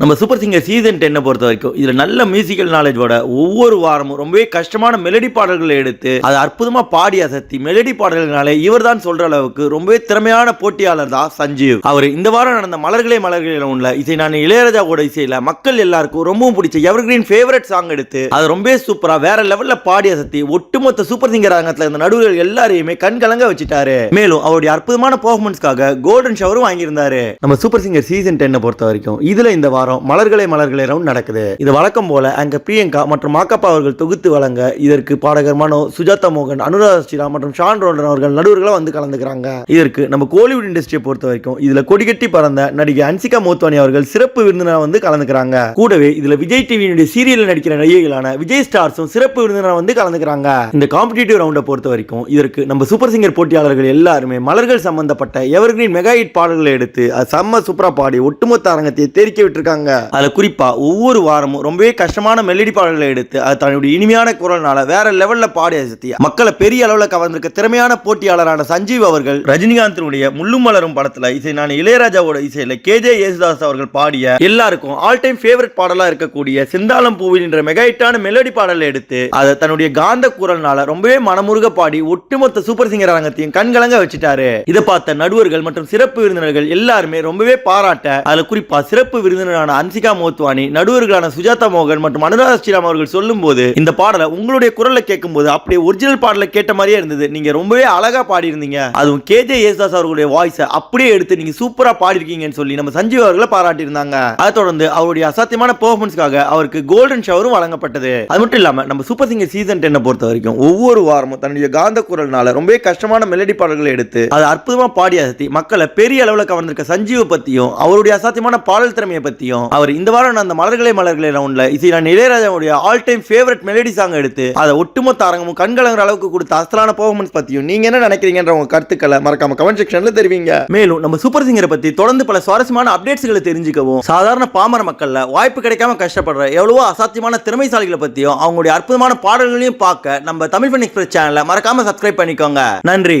நம்ம super singer season டென்னை பொறுத்த வரைக்கும் இதில் நல்ல மியூசிக்கல் நாலேஜோட ஒவ்வொரு வாரமும் ரொம்பவே கஷ்டமான மெலடி பாடல்களை எடுத்து அது அற்புதமா பாடி அசத்தி மெலடி பாடல்களாலே இவர் தான் சொல்கிற அளவுக்கு ரொம்பவே திறமையான போட்டியாளர் தான் சஞ்சீவ். அவர் இந்த வாரம் நடந்த மலர்களே மலர்களே உள்ள இசை நான் இளையராஜாவோட இசையில் மக்கள் எல்லாருக்கும் ரொம்பவும் பிடிச்ச எவர்கிரீன் ஃபேவரட் சாங் எடுத்து அது ரொம்பவே சூப்பரா வேற லெவலில் பாடி அசத்தி ஒட்டுமொத்த சூப்பர் சிங்கர் அரங்கத்தில் இருந்த நடுவர்கள் எல்லாரையுமே கண் கலங்க வச்சுட்டாரு. மேலும் அவருடைய அற்புதமான பர்ஃபார்மன்ஸ்க்காக கோல்டன் ஷவரும் வாங்கியிருந்தாரு. நம்ம சூப்பர் சிங்கர் சீசன் டென்னை பொறுத்த வரைக்கும் இதில் இந்த வாரம் மலர்களே மலர்களே ரவுண்ட் நடக்குது. இது வழக்கம் போல அங்க பிரியங்கா மற்றும் மாக்கப்பா அவர்கள் தொகுத்து வழங்க இதற்கு பாடகர் மனோ சுஜாதா மோகன் அனுராதா ஸ்ரீராம் மற்றும் ஷான் ரோல்டன் அவர்கள் நடுவர்களாக வந்து கலந்துக்கிறாங்க. இதற்கு நம்ம கோலிவுட் இண்டஸ்ட்ரியை பொறுத்த வரைக்கும் இதுல கொடிகட்டி பறந்த நடிகை அன்சிகா மோத்வானி அவர்கள் சிறப்பு விருந்தினர் வந்து கலந்துக்கிறாங்க. கூடவே இதுல விஜய் டிவியினுடைய சீரியல் நடிக்கிற நடிகைகளான விஜய் ஸ்டார்ஸும் சிறப்பு விருந்தினர் வந்து கலந்துக்கிறாங்க. இந்த காம்படிட்டிவ் ரவுண்டை பொறுத்த வரைக்கும் இதற்கு நம்ம சூப்பர் சிங்கர் போட்டியாளர்கள் எல்லாருமே மலர்கள் சம்பந்தப்பட்ட எவர்கிரீன் மெகா ஹிட் பாடல்களை எடுத்து செம்ம சூப்பரா பாடி ஒட்டுமொத்த அரங்கத்தை தெரிக்க விட்டுருக்காங்க. அதுல குறிப்பா ஒவ்வொரு வாரமும் ரொம்பவே கஷ்டமான மெலடி பாடல்களை எடுத்து அது தன்னுடைய இனிமையான குரல்னால வேற லெவல்ல பாடி அசத்தி மக்களை பெரிய அளவில் கவர்ந்திருக்க திறமையான போட்டியாளரான சஞ்சீவ் அவர்கள் ரஜினிகாந்தினுடைய முள்ளும் மலரும் படத்துல இசை நான் இளையராஜாவோட இசையில கேஜே யேசுதாஸ் அவர்கள் பாடிய எல்லாருக்கும் ஆல் டைம் ஃபேவரட் பாடலா இருக்கக்கூடிய சிந்தாலம் பூவில் என்ற மெகாயிட்டான மெலடி பாடலை எடுத்து அதை தன்னுடைய காந்த குரல்னால ரொம்பவே மனமுருக பாடி ஒட்டுமொத்த சூப்பர் சிங்கர் அரங்கத்தையும் கண்கலங்க வச்சுட்டாரு. இதை பார்த்த நடுவர்கள் மற்றும் சிறப்பு விருந்தினர்கள் எல்லாருமே ரொம்பவே பாராட்ட அதுல குறிப்பா சிறப்பு விருந்தினரான அன்சிகா மோத்வானி நடுவர்களான சுஜாதா மோகன் மற்றும் அனுராதா ஸ்ரீராம் அவர்கள் சொல்லும்போது இந்த பாடலை உங்களுடைய குரல்ல கேட்கும்போது அப்படியே ஒரிஜினல் பாடலை கேட்ட மாதிரியே இருந்தது. நீங்க ரொம்பவே அழகா பாடியிருந்தீங்க. அதுவும் கேஜே யேசுதாஸ் அவர்களுடைய வாய்ஸை அப்படியே எடுத்து நீங்க சூப்பரா பாடிருக்கீங்கன்னு சொல்லி நம்ம சஞ்சீவ் அவர்களை பாராட்டியிருந்தாங்க. அதை தொடர்ந்து அவருடைய அசாத்தியமான பெர்ஃபார்மன்ஸ்க்காக அவருக்கு கோல்டன் ஷவரும் வழங்கப்பட்டது. அது மட்டும் இல்லாம நம்ம சூப்பர் சிங்கர் சீசன் டென்னை பொறுத்த வரைக்கும் ஒவ்வொரு வாரமும் தன்னுடைய காந்த குரல்னால ரொம்பவே கஷ்டமான மெலடி பாடல்களை எடுத்து அது அற்புதமா பாடி அசத்தி மக்களை பெரிய அளவில் கவர்ந்திருக்க சஞ்சீவ் பத்தியும் அவருடைய அசாத்தியமான பாடல் திறமையை பத்தியும் அவர் இந்த வாரம் அந்த மலர்களே மலர்களே ரவுண்ட்ல இசை நான் இளையராஜாவுடைய all time favourite melody song எடுத்து அதை ஒட்டுமொத்த அரங்கமும் கண்கலங்கிற அளவுக்கு கொடுத்த அசலான பெர்ஃபார்மன்ஸ் பத்தியும் நீங்க என்ன நினைக்கிறீங்கன்ற உங்க கருத்துக்களை மறக்காம கமெண்ட் செக்ஷன்ல தெரிவிங்க. மேலும் நம்ம சூப்பர் சிங்கரை பத்தி தொடர்ந்து பல சுவாரஸ்யமான அப்டேட்ஸ்களை தெரிஞ்சுக்கவும் சாதாரண பாமர மக்கள்ல வாய்ப்பு கிடைக்காம கஷ்டப்படுற எவ்வளவோ அசாத்தியமான திறமைசாலிகளை பத்தியும் அவங்களுடைய அற்புதமான பாடல்களையும் பார்க்க நம்ம தமிழ் ஃபன் எக்ஸ்பிரஸ் சேனலை மறக்காம சப்ஸ்கிரைப் பண்ணிக்கோங்க. நன்றி.